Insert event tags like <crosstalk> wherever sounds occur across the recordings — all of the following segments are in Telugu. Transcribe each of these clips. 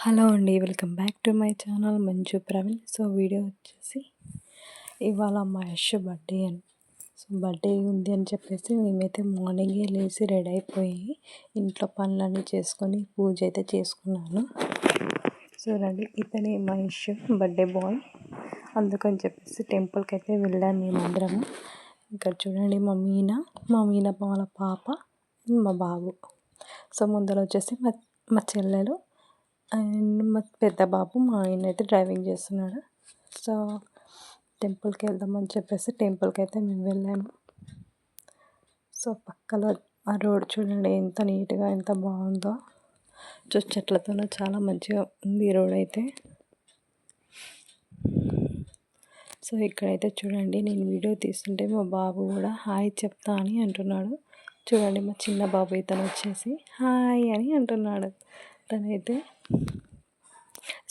హలో అండి welcome back to my channel Manchu Praveen. So video వచ్చేసి ఇవాళ మా యష్ బర్త్డే అని. సో బర్త్డే ఉంది అని చెప్పేసి మేమైతే మార్నింగే లేచి రెడీ అయిపోయి ఇంట్లో పనులన్నీ చేసుకొని పూజ అయితే చేసుకున్నాను. చూడండి ఇతనే మా యష్ బర్త్డే బాయ్. అందుకని చెప్పేసి టెంపుల్కి అయితే వెళ్ళాము మేమందరము. ఇక్కడ చూడండి మా మీనా మా మీనా వాళ్ళ పాప మా బాబు. సో ముందర వచ్చేసి మా మా చెల్లెలు అండ్ మా పెద్ద బాబు మా ఆయన అయితే డ్రైవింగ్ చేస్తున్నాడు. సో టెంపుల్కి వెళ్దామని చెప్పేసి టెంపుల్కి అయితే మేము వెళ్ళాము సో పక్కలో ఆ రోడ్ చూడండి ఎంత నీట్గా ఎంత బాగుందో. చెట్లతోనూ చాలా మంచిగా ఉంది ఈ రోడ్ అయితే. సో ఇక్కడైతే చూడండి నేను వీడియో తీస్తుంటే మా బాబు కూడా హాయ్ చెప్తా అని అంటున్నాడు. చూడండి మా చిన్న బాబు ఇతను వచ్చేసి హాయ్ అని అంటున్నాడు. తనైతే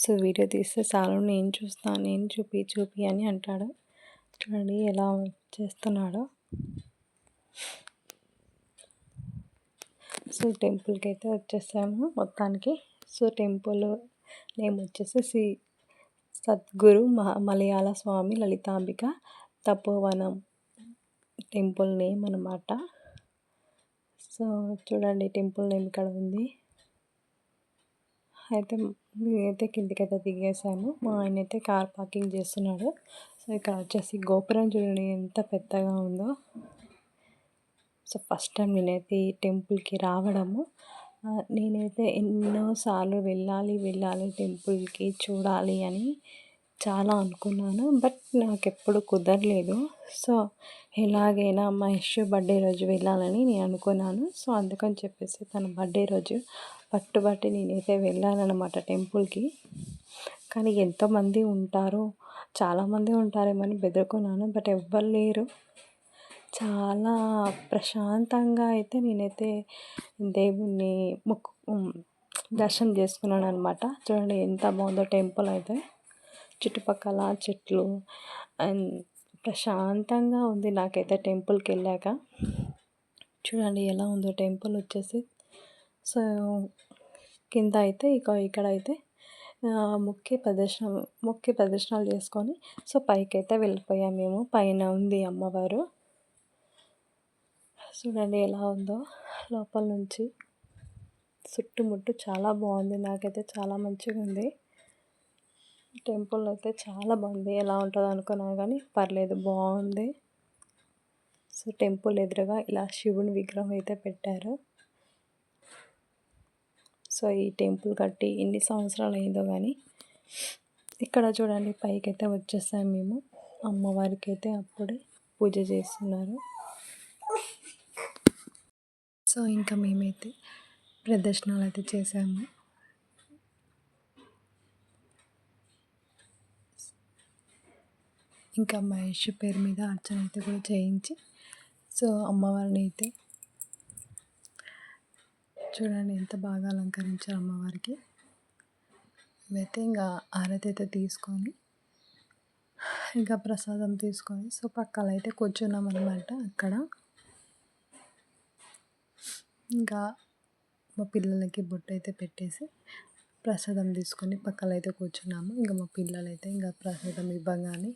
సో వీడియో తీస్తే చాలు నేను చూస్తాను నేను చూపి చూపి అని అంటాడు. చూడండి ఎలా చేస్తున్నాడో. సో టెంపుల్కి అయితే వచ్చేసాము మొత్తానికి. సో టెంపుల్ నేమ్ వచ్చేసి శ్రీ సద్గురు మలయాళ స్వామి లలితాంబిక తపోవనం టెంపుల్ నేమ్ అనమాట సో చూడండి టెంపుల్ నేమ్ ఇక్కడ ఉంది. అయితే నేనైతే కిందికైతే దిగేశాను. మా ఆయన అయితే కార్ పార్కింగ్ చేస్తున్నాడు. సో ఇక్కడ వచ్చేసి గోపురం చూడండి ఎంత పెద్దగా ఉందో. సో ఫస్ట్ టైం నేనైతే ఈ టెంపుల్కి రావడము. నేనైతే ఎన్నోసార్లు వెళ్ళాలి వెళ్ళాలి టెంపుల్కి చూడాలి అని చాలా అనుకున్నాను. బట్ నాకు ఎప్పుడు కుదరలేదు. సో ఎలాగైనా మహేష్ బర్త్డే రోజు వెళ్ళాలని నేను అనుకున్నాను. సో అందుకని చెప్పేసి తన బర్త్డే రోజు పట్టుబట్టి నేనైతే వెళ్ళానన్నమాట టెంపుల్కి. కానీ ఎంతమంది ఉంటారో చాలామంది ఉంటారేమని బెదురుకున్నాను బట్ ఎవ్వరు లేరు. చాలా ప్రశాంతంగా అయితే నేనైతే దేవుణ్ణి మొక్కు దర్శనం చేసుకున్నాను అనమాట చూడండి ఎంత బాగుందో టెంపుల్ అయితే. చుట్టుపక్కల చెట్లు అండ్ ప్రశాంతంగా ఉంది నాకైతే టెంపుల్కి వెళ్ళాక. చూడండి ఎలా ఉందో టెంపుల్ వచ్చేసి. సో కింద అయితే ఇక ఇక్కడ అయితే ముఖ్య ప్రదర్శన ముఖ్య ప్రదర్శనలు చేసుకొని సో పైకి అయితే వెళ్ళిపోయాము మేము. పైన ఉంది అమ్మవారు. చూడండి ఎలా ఉందో. లోపల నుంచి చుట్టుముట్టు చాలా బాగుంది. నాకైతే చాలా మంచిగా ఉంది. టెంపుల్ అయితే చాలా బాగుంది. ఎలా ఉంటుందో అనుకున్నా కానీ పర్లేదు బాగుంది. సో టెంపుల్ ఎదురుగా ఇలా శివుని విగ్రహం అయితే పెట్టారు. సో ఈ టెంపుల్ కట్టి ఎన్ని సంవత్సరాలు అయిందో కానీ ఇక్కడ చూడండి పైకి అయితే వచ్చేసాం మేము. అమ్మవారికి అయితే అప్పుడే పూజ చేస్తున్నారు. సో ఇంకా మేమైతే ప్రదర్శనలు అయితే చేసాము. ఇంకా మహేష్ పేరు మీద అర్చన అయితే కూడా చేయించి సో అమ్మవారిని అయితే చూడండి ఎంత బాగా అలంకరించారు అమ్మవారికి. అయితే ఇంకా ఆరతి అయితే తీసుకొని ఇంకా ప్రసాదం తీసుకొని సో పక్కన అయితే కూర్చున్నాం అనమాట అక్కడ. ఇంకా మా పిల్లలకి బొట్టు అయితే పెట్టేసి ప్రసాదం తీసుకొని పక్కన అయితే కూర్చున్నాము. ఇంకా మా పిల్లలు అయితే ఇంకా ప్రసాదం ఇవ్వగానే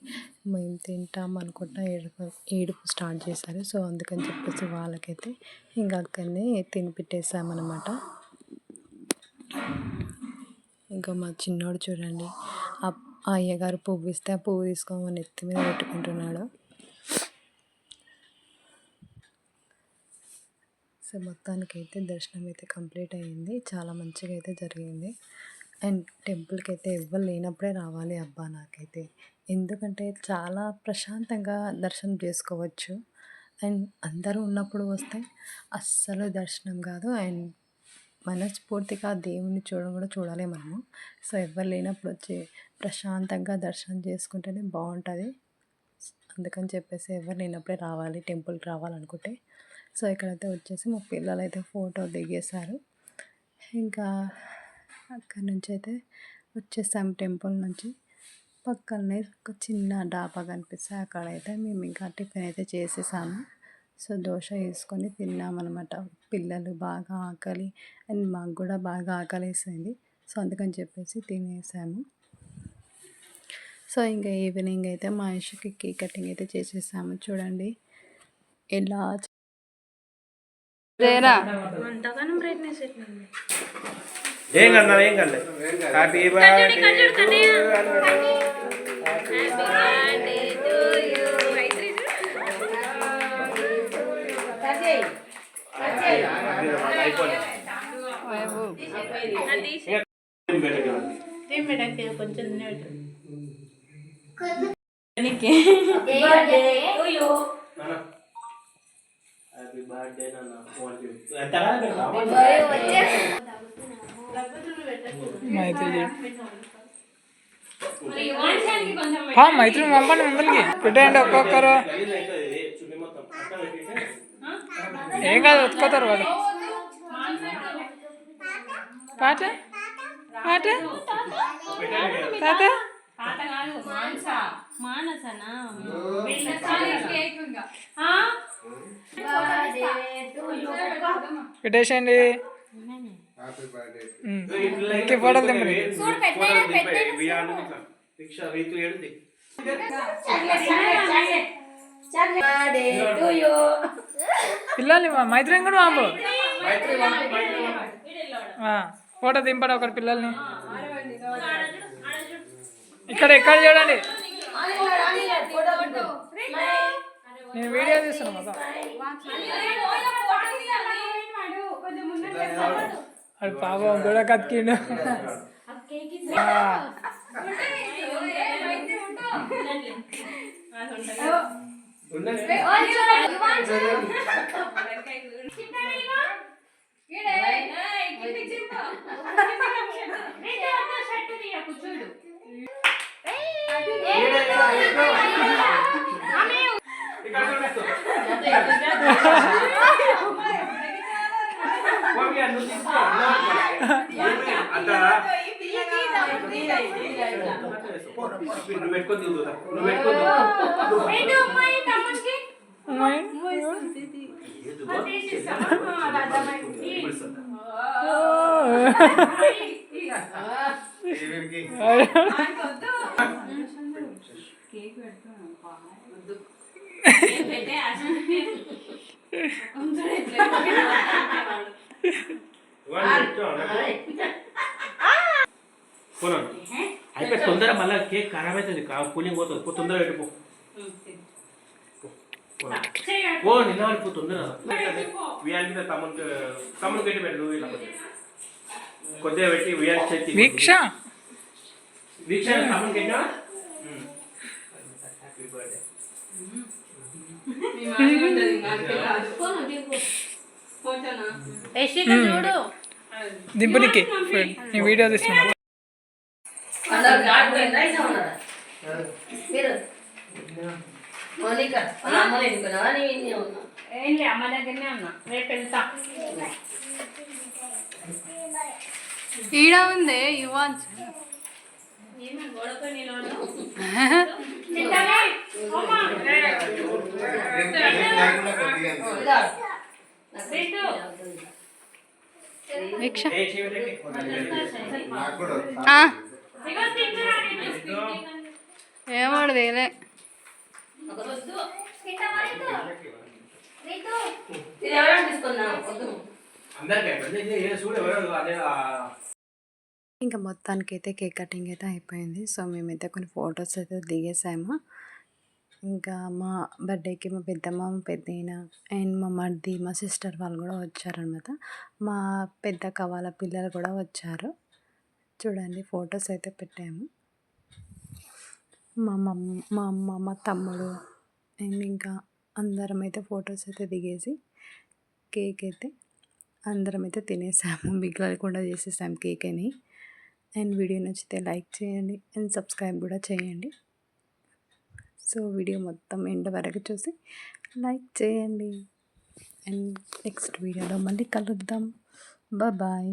మేము తింటాం అనుకుంటా ఏడుపు ఏడుపు స్టార్ట్ చేశారు. సో అందుకని చెప్పేసి వాళ్ళకైతే ఇంకా అక్కడనే తినిపెట్టేసామన్నమాట ఇంకా మా చిన్నోడు చూడండి ఆ అయ్యగారు పువ్వు ఇస్తే ఆ పువ్వు తీసుకోమని ఎత్తి మీద పెట్టుకుంటున్నాడు. సో మొత్తానికైతే దర్శనం అయితే కంప్లీట్ అయ్యింది. చాలా మంచిగా అయితే జరిగింది. అండ్ టెంపుల్కి అయితే ఎవ్వరు లేనప్పుడే రావాలి అబ్బా నాకైతే. ఎందుకంటే చాలా ప్రశాంతంగా దర్శనం చేసుకోవచ్చు. అండ్ అందరూ ఉన్నప్పుడు వస్తే అస్సలు దర్శనం కాదు. అండ్ మనస్ఫూర్తిగా దేవుని చూడడం కూడా చూడాలి మనము. సో ఎవరు లేనప్పుడు వచ్చి ప్రశాంతంగా దర్శనం చేసుకుంటేనే బాగుంటుంది అందుకని చెప్పేసి ఎవరు లేనప్పుడే రావాలి టెంపుల్కి రావాలనుకుంటే. సో ఇక్కడైతే వచ్చేసి మా పిల్లలు అయితే ఫోటో దిగేశారు. ఇంకా అక్కడి నుంచి అయితే వచ్చేసాము టెంపుల్ నుంచి. పక్కనే ఒక చిన్న డాబా కనిపిస్తే అక్కడైతే మేము ఇంకా టిఫిన్ అయితే చేసేసాము. సో దోశ వేసుకొని తిన్నామన్నమాట. పిల్లలు బాగా ఆకలి అండ్ మాకు కూడా బాగా ఆకలి వేసింది. సో అందుకని చెప్పేసి తినేసాము. సో ఇంకా ఈవినింగ్ అయితే మా ఇష్యూకి కేక్ కటింగ్ అయితే చేసేసాము. చూడండి ఎలా ఏం కన్నా ఏం కన్నా happy birthday happy birthday Maitri పంపండి మిమ్మల్ని. పెట్టేయండి ఒక్కొక్కరు. ఏం కాదు ఉతుకోతారు వాళ్ళు. పాట? పాట? తాత? పాట కాదు మానస. మానసనా? పెట్టేసేయండి ఫోటోలు ఏడుది పిల్లల్ని మైత్రి కూడా మాంబు ఫోటో దింపండి ఒకటి పిల్లల్ని. ఇక్కడ ఎక్కడ చూడండి? నేను వీడియో తీస్తున్నా మొత్తం అది పాపం కూడా కతికిండు ఆ, నువ్వు పెట్టుకొని దిగుతా నువ్వు పెట్టుకొని అమ్మాయి. అయిపోయి తొందర మళ్ళీ కేక్ ఖరాబ్ అవుతుంది. కూలింగ్ పోతుంది. పో తొందర పెట్టుకో ఓ నిలబడిపో తొందర వియాల్ మీద తమ్ముడు తమ్ముడు పెట్టి పెట్టు నువ్వు ఇలా కొద్దిగా. పెట్టి చేతి. వీక్ష. వీక్ష తమ్ముడు బర్త్డే చూడు. దింపునికి నేను వీడియో తీస్తున్నా ఏంటి అమ్మ దగ్గరనే ఉన్నా రేపు వెళ్తా ఈడ ఉంది యువాన్ ఏమి గొడవ నిలవడు వీక్ష ఏమాడు తేలే ఇంకా మొత్తానికి అయితే కేక్ కటింగ్ అయితే అయిపోయింది. సో మేమైతే కొన్ని ఫొటోస్ అయితే దిగేసాము. ఇంకా మా బర్త్డేకి మా పెద్దమ్మ మా పెద్దయిన అండ్ మా మర్ది మా సిస్టర్ వాళ్ళు కూడా వచ్చారనమాట మా పెద్దక్క వాళ్ళ పిల్లలు కూడా వచ్చారు. చూడండి ఫొటోస్ అయితే పెట్టాము. మా మమ్మ మా అమ్మ మా తమ్ముడు అండ్ ఇంకా అందరం అయితే ఫొటోస్ అయితే దిగేసి కేక్ అయితే అందరం అయితే తినేసాము. <laughs> మిగలకుండా చేసేసాము కేక్ అని. అండ్ వీడియో నచ్చితే లైక్ చేయండి అండ్ సబ్స్క్రైబ్ కూడా చేయండి. సో వీడియో మొత్తం ఎండ వరకు చూసి లైక్ చేయండి. అండ్ నెక్స్ట్ వీడియోలో మళ్ళీ కలుద్దాం. బాయ్